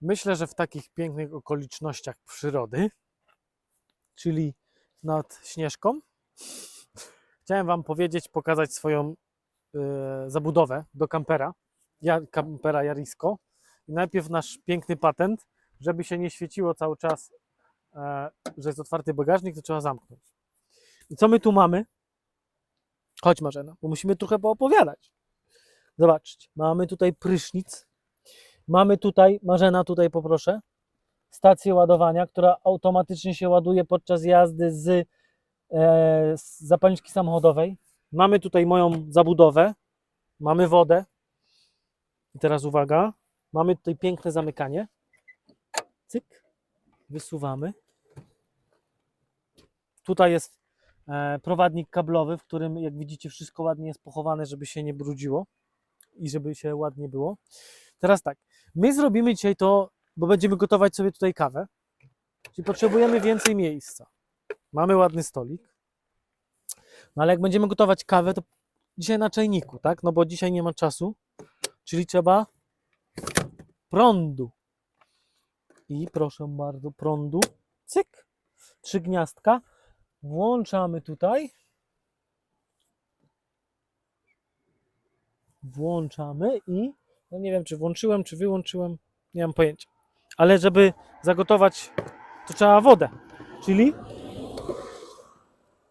Myślę, że w takich pięknych okolicznościach przyrody, czyli nad Śnieżką, chciałem Wam powiedzieć, pokazać swoją e, zabudowę do kampera, kampera Jarisko. I najpierw nasz piękny patent, żeby się nie świeciło cały czas, e, że jest otwarty bagażnik, to trzeba zamknąć. I co my tu mamy? Chodź Marzena, bo musimy trochę poopowiadać. Zobaczcie, mamy tutaj prysznic, mamy tutaj, Marzena tutaj poproszę, stację ładowania, która automatycznie się ładuje podczas jazdy z, e, z zapalniczki samochodowej. Mamy tutaj moją zabudowę, mamy wodę. I teraz uwaga, mamy tutaj piękne zamykanie. Cyk, wysuwamy. Tutaj jest e, prowadnik kablowy, w którym, jak widzicie, wszystko ładnie jest pochowane, żeby się nie brudziło i żeby się ładnie było. Teraz tak, my zrobimy dzisiaj to, bo będziemy gotować sobie tutaj kawę, czyli potrzebujemy więcej miejsca. Mamy ładny stolik, no ale jak będziemy gotować kawę, to dzisiaj na czajniku, tak? No bo dzisiaj nie ma czasu, czyli trzeba prądu. I proszę bardzo, prądu, cyk, trzy gniazdka, włączamy tutaj, włączamy i no nie wiem, czy włączyłem, czy wyłączyłem, nie mam pojęcia. Ale żeby zagotować, to trzeba wodę, czyli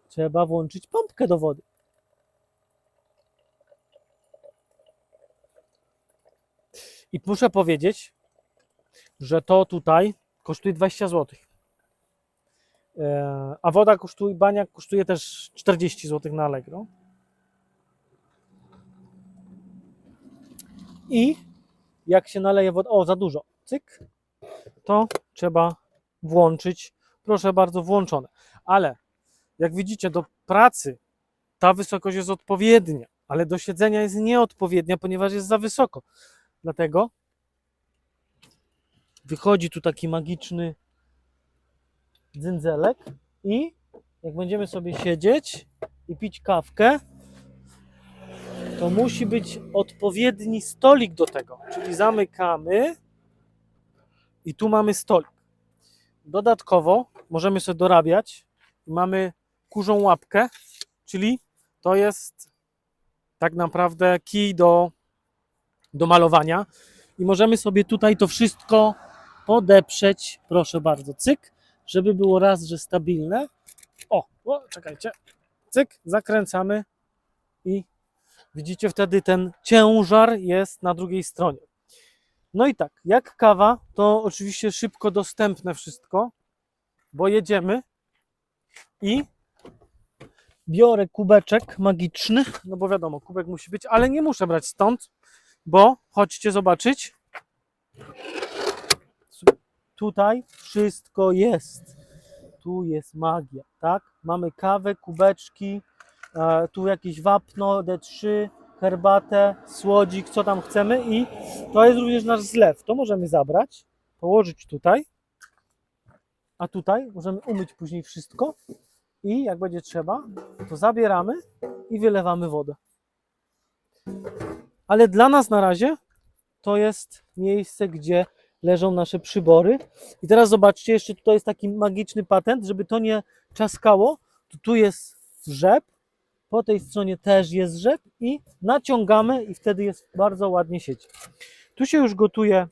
trzeba włączyć pompkę do wody. I muszę powiedzieć, że to tutaj kosztuje 20 zł. E, A woda kosztuje, baniak kosztuje też 40 zł na Allegro. I jak się naleje wodę, o za dużo, cyk, to trzeba włączyć. Proszę bardzo, włączone. Ale jak widzicie, do pracy ta wysokość jest odpowiednia, ale do siedzenia jest nieodpowiednia, ponieważ jest za wysoko. Dlatego wychodzi tu taki magiczny dzędzelek i jak będziemy sobie siedzieć i pić kawkę, to musi być odpowiedni stolik do tego. Czyli zamykamy i tu mamy stolik. Dodatkowo możemy sobie dorabiać. Mamy kurzą łapkę, czyli to jest tak naprawdę kij do, do malowania. I możemy sobie tutaj to wszystko podeprzeć. Proszę bardzo, cyk, żeby było raz, że stabilne. O, o czekajcie. Cyk, zakręcamy i Widzicie wtedy ten ciężar jest na drugiej stronie. No i tak, jak kawa, to oczywiście szybko dostępne wszystko, bo jedziemy i biorę kubeczek magiczny, no bo wiadomo, kubek musi być, ale nie muszę brać stąd, bo chodźcie zobaczyć. Tutaj wszystko jest. Tu jest magia, tak? Mamy kawę, kubeczki, tu jakieś wapno, D3, herbatę, słodzik, co tam chcemy i to jest również nasz zlew. To możemy zabrać, położyć tutaj, a tutaj możemy umyć później wszystko i jak będzie trzeba, to zabieramy i wylewamy wodę. Ale dla nas na razie to jest miejsce, gdzie leżą nasze przybory. I teraz zobaczcie, jeszcze tutaj jest taki magiczny patent, żeby to nie czaskało. To tu jest rzep, po tej stronie też jest rzep i naciągamy i wtedy jest bardzo ładnie siedzi. Tu się już gotuje,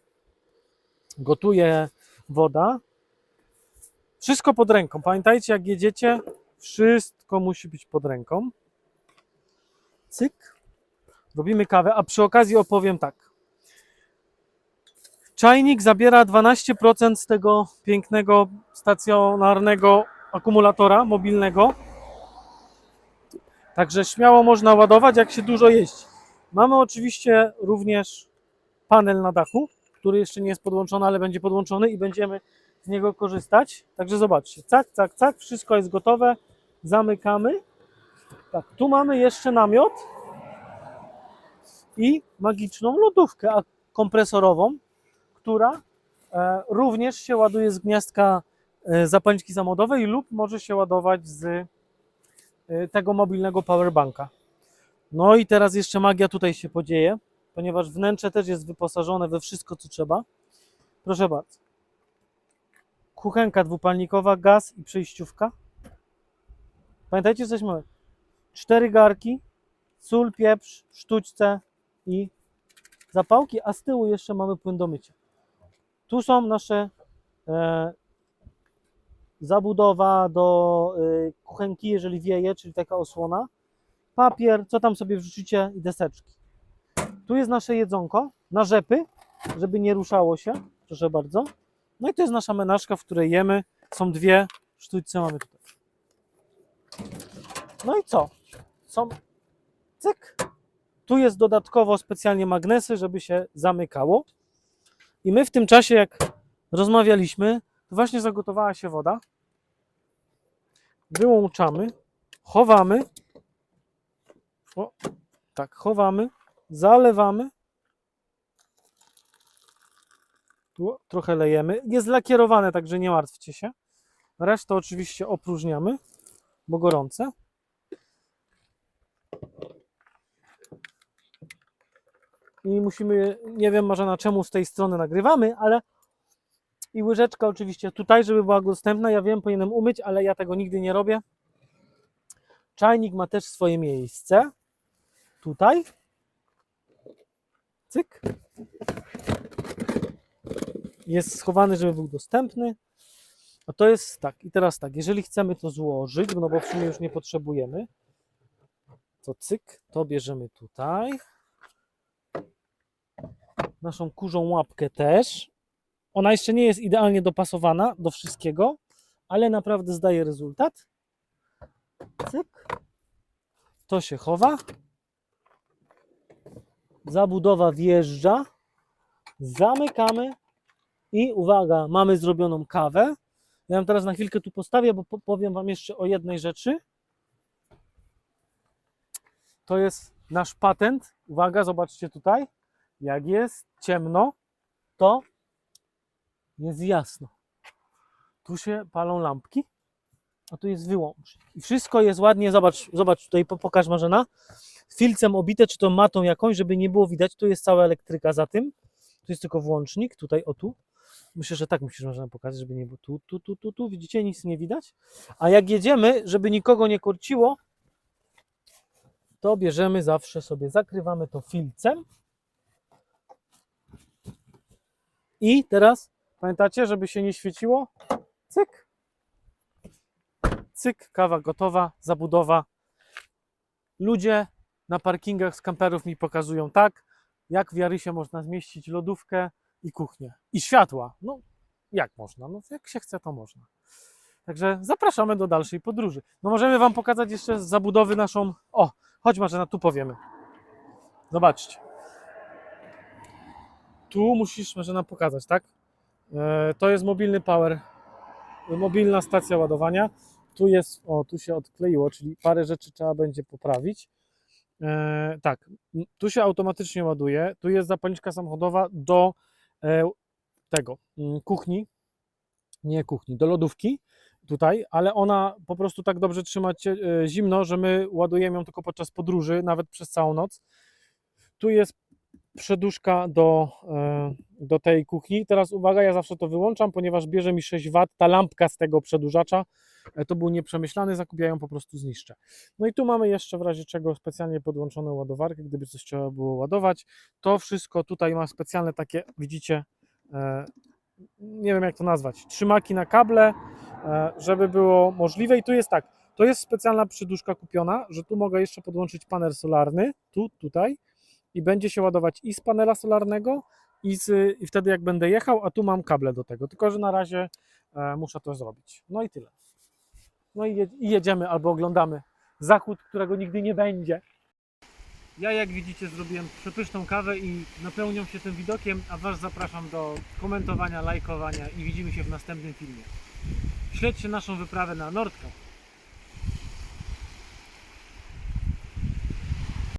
gotuje woda. Wszystko pod ręką. Pamiętajcie, jak jedziecie, wszystko musi być pod ręką. Cyk. Robimy kawę, a przy okazji opowiem tak. Czajnik zabiera 12% z tego pięknego stacjonarnego akumulatora mobilnego. Także śmiało można ładować, jak się dużo jeździ. Mamy oczywiście również panel na dachu, który jeszcze nie jest podłączony, ale będzie podłączony i będziemy z niego korzystać. Także zobaczcie, cak, cak, cak, wszystko jest gotowe. Zamykamy. Tak, tu mamy jeszcze namiot i magiczną lodówkę kompresorową, która e, również się ładuje z gniazdka e, zapalniczki samochodowej lub może się ładować z tego mobilnego powerbanka. No i teraz jeszcze magia tutaj się podzieje, ponieważ wnętrze też jest wyposażone we wszystko, co trzeba. Proszę bardzo. Kuchenka dwupalnikowa, gaz i przejściówka. Pamiętajcie, coś mamy. Cztery garki, sól, pieprz, sztućce i zapałki, a z tyłu jeszcze mamy płyn do mycia. Tu są nasze e, zabudowa do e, kuchenki, jeżeli wieje, czyli taka osłona. Papier, co tam sobie wrzucicie i deseczki. Tu jest nasze jedzonko na rzepy, żeby nie ruszało się. Proszę bardzo. No i to jest nasza menażka, w której jemy. Są dwie sztućce mamy tutaj. No i co? Są cyk. Tu jest dodatkowo specjalnie magnesy, żeby się zamykało. I my w tym czasie, jak rozmawialiśmy, właśnie zagotowała się woda. Wyłączamy, chowamy. O, tak, chowamy, zalewamy. Tu trochę lejemy. Jest lakierowane, także nie martwcie się. Resztę oczywiście opróżniamy, bo gorące. I musimy, nie wiem Marzena czemu z tej strony nagrywamy, ale i łyżeczka oczywiście tutaj, żeby była dostępna. Ja wiem, powinienem umyć, ale ja tego nigdy nie robię. Czajnik ma też swoje miejsce. Tutaj. Cyk. Jest schowany, żeby był dostępny. A to jest tak. I teraz tak, jeżeli chcemy to złożyć, no bo w sumie już nie potrzebujemy, to cyk, to bierzemy tutaj. Naszą kurzą łapkę też. Ona jeszcze nie jest idealnie dopasowana do wszystkiego, ale naprawdę zdaje rezultat. Cyk. To się chowa. Zabudowa wjeżdża. Zamykamy. I uwaga, mamy zrobioną kawę. Ja ją teraz na chwilkę tu postawię, bo po- powiem Wam jeszcze o jednej rzeczy. To jest nasz patent. Uwaga, zobaczcie tutaj. Jak jest ciemno, to jest jasno. Tu się palą lampki, a tu jest wyłącznik. I wszystko jest ładnie, zobacz, zobacz tutaj, po- pokaż Marzena, filcem obite, czy to matą jakąś, żeby nie było widać. Tu jest cała elektryka za tym. Tu jest tylko włącznik, tutaj o tu. Myślę, że tak musisz Marzena pokazać, żeby nie było tu, tu, tu, tu, tu. Widzicie, nic nie widać. A jak jedziemy, żeby nikogo nie korciło, to bierzemy zawsze sobie, zakrywamy to filcem. I teraz pamiętacie, żeby się nie świeciło? Cyk. Cyk, kawa gotowa, zabudowa. Ludzie na parkingach z kamperów mi pokazują tak, jak w Jarysie można zmieścić lodówkę i kuchnię. I światła. No, jak można? No, jak się chce, to można. Także zapraszamy do dalszej podróży. No możemy Wam pokazać jeszcze z zabudowy naszą... O, chodź Marzena, tu powiemy. Zobaczcie. Tu musisz Marzena pokazać, tak? E, To jest mobilny power, mobilna stacja ładowania. Tu jest, o, tu się odkleiło, czyli parę rzeczy trzeba będzie poprawić. E, tak, tu się automatycznie ładuje. Tu jest zapalniczka samochodowa do e, tego kuchni, nie kuchni, do lodówki tutaj, ale ona po prostu tak dobrze trzyma zimno, że my ładujemy ją tylko podczas podróży, nawet przez całą noc. Tu jest przeduszka do, e, do tej kuchni. Teraz uwaga, ja zawsze to wyłączam, ponieważ bierze mi 6 W ta lampka z tego przedłużacza. E, To był nieprzemyślany, zakup, ja ją po prostu zniszczę. No i tu mamy jeszcze w razie czego specjalnie podłączoną ładowarkę, gdyby coś trzeba było ładować. To wszystko tutaj ma specjalne takie, widzicie, e, nie wiem jak to nazwać, trzymaki na kable, żeby było możliwe. I tu jest tak, to jest specjalna przyduszka kupiona, że tu mogę jeszcze podłączyć panel solarny, tu, tutaj, i będzie się ładować i z panela solarnego, i, z, i wtedy jak będę jechał, a tu mam kable do tego. Tylko, że na razie e, muszę to zrobić. No i tyle. No i, i jedziemy albo oglądamy zachód, którego nigdy nie będzie. Ja, jak widzicie, zrobiłem przepyszną kawę i napełniam się tym widokiem, a Was zapraszam do komentowania, lajkowania i widzimy się w następnym filmie. Śledźcie naszą wyprawę na Nordkap.